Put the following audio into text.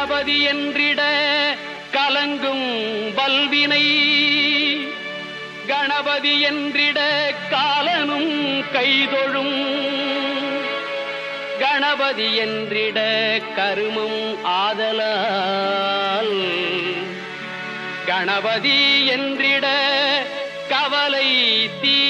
கணபதி என்றிட கலங்கும் வல்வினை. கணபதி என்றிட காலனும் கைதொழும். கணபதி என்றிட கருமம் ஆதலால். கணபதி என்றிட கவலை தீ